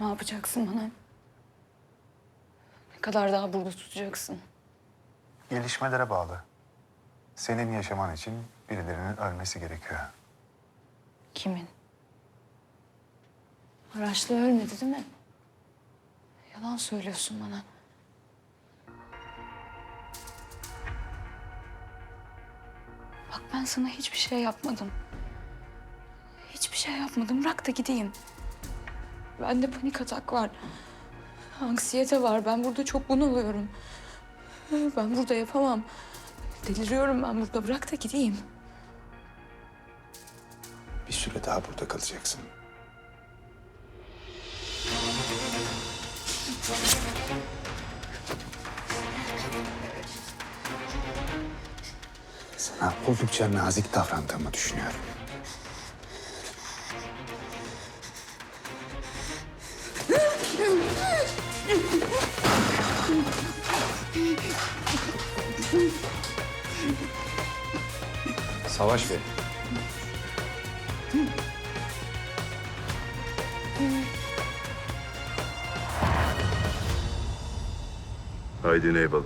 Ne yapacaksın bana? Ne kadar daha burada tutacaksın? Gelişmelere bağlı. Senin yaşaman için birilerinin ölmesi gerekiyor. Kimin? Araçlı ölmedi değil mi? Yalan söylüyorsun bana. Bak ben sana hiçbir şey yapmadım. Hiçbir şey yapmadım. Bırak da gideyim. Bende panik atak var. Anksiyete var. Ben burada çok bunalıyorum. Ben burada yapamam. Deliriyorum ben burada. Bırak da gideyim. Bir süre daha burada kalacaksın. Sana oldukça nazik davrandığımı düşünüyorum. Savaş Bey. Haydi eyvallah.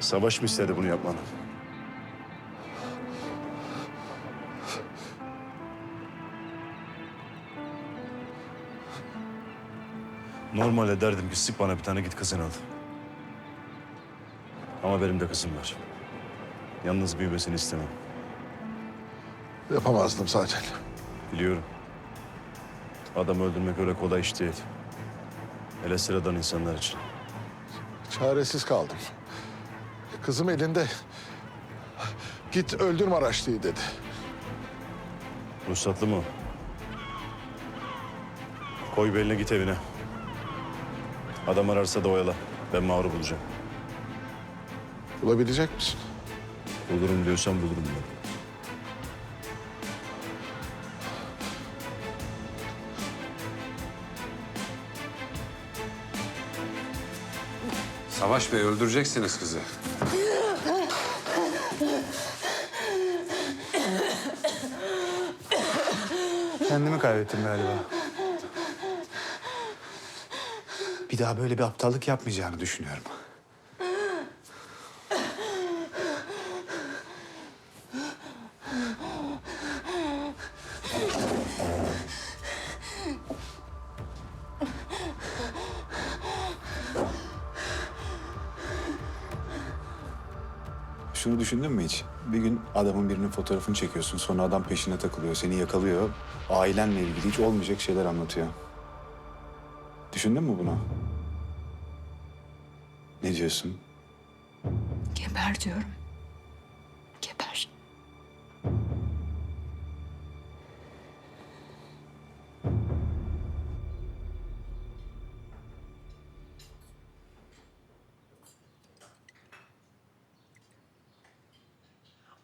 Savaş mı istedi bunu yapmanı? Normalde derdim ki sık bana bir tane git kızını al. Ama benim de kızım var. Yalnız büyümesini istemem. Yapamazdım zaten. Biliyorum. Adam öldürmek öyle kolay iş değil. Hele sıradan insanlar için. Çaresiz kaldım. Kızım elinde. Git öldür Maraşlı'yı dedi. Ruhsatlı mı? Koy beline git evine. Adam ararsa da oyala. Ben Mağrur bulacağım. Bulabilecek misin? Bulurum diyorsan bulurum ben. Savaş Bey öldüreceksiniz kızı. Kendimi kaybettim galiba. Bir daha böyle bir aptallık yapmayacağını düşünüyorum. Şunu düşündün mü hiç? Bir gün adamın birinin fotoğrafını çekiyorsun, sonra adam peşine takılıyor, seni yakalıyor. Ailenle ilgili hiç olmayacak şeyler anlatıyor. Düşündün mü bunu? Ne diyorsun? Geber diyorum. Geber.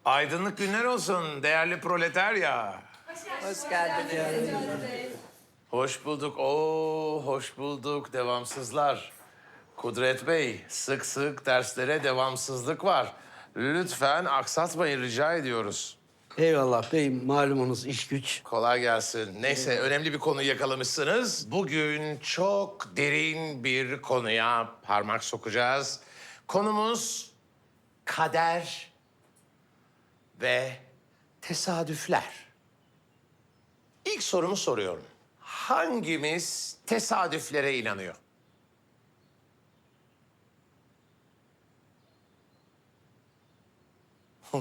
Aydınlık günler olsun değerli proletarya. Hoş geldiniz. Hoş bulduk. Oo, hoş bulduk devamsızlar. Kudret Bey, sık sık derslere devamsızlık var. Lütfen aksatmayın rica ediyoruz. Eyvallah beyim malumunuz iş güç. Kolay gelsin. Neyse önemli bir konuyu yakalamışsınız. Bugün çok derin bir konuya parmak sokacağız. Konumuz kader ve tesadüfler. İlk sorumu soruyorum. Hangimiz tesadüflere inanıyor?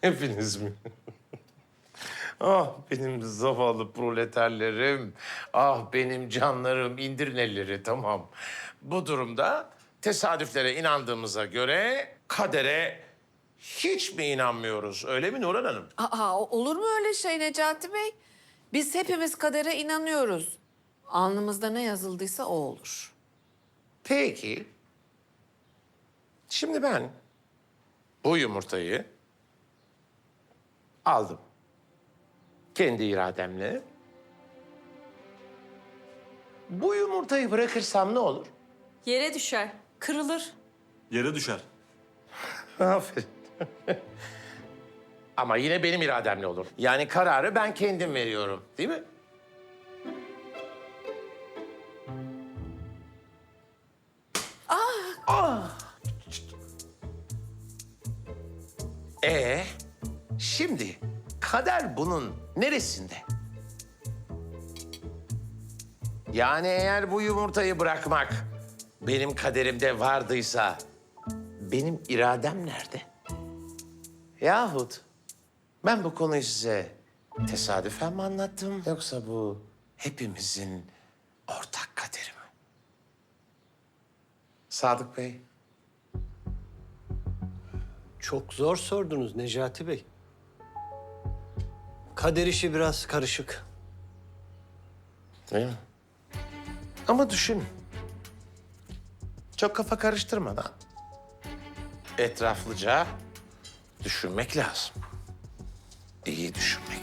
Hepiniz mi? ah benim zavallı proleterlerim. Ah benim canlarım indirin elleri tamam. Bu durumda tesadüflere inandığımıza göre kadere hiç mi inanmıyoruz? Öyle mi Nurhan Hanım? Aa, olur mu öyle şey Necati Bey? Biz hepimiz kadere inanıyoruz. Alnımızda ne yazıldıysa o olur. Peki. Şimdi ben bu yumurtayı aldım. Kendi irademle. Bu yumurtayı bırakırsam ne olur? Yere düşer, kırılır. Yere düşer. Aferin. Ama yine benim irademle olur. Yani kararı ben kendim veriyorum, değil mi? Ah! Ee, şimdi kader bunun neresinde? Yani eğer bu yumurtayı bırakmak benim kaderimde vardıysa benim iradem nerede? Yahut ben bu konuyu size tesadüfen mi anlattım yoksa bu hepimizin ortak kaderi mi? Sadık Bey, Çok zor sordunuz Necati Bey. Kader işi biraz karışık. değil mi? Ama düşün. Çok kafa karıştırmadan etraflıca düşünmek lazım. İyi düşünmek.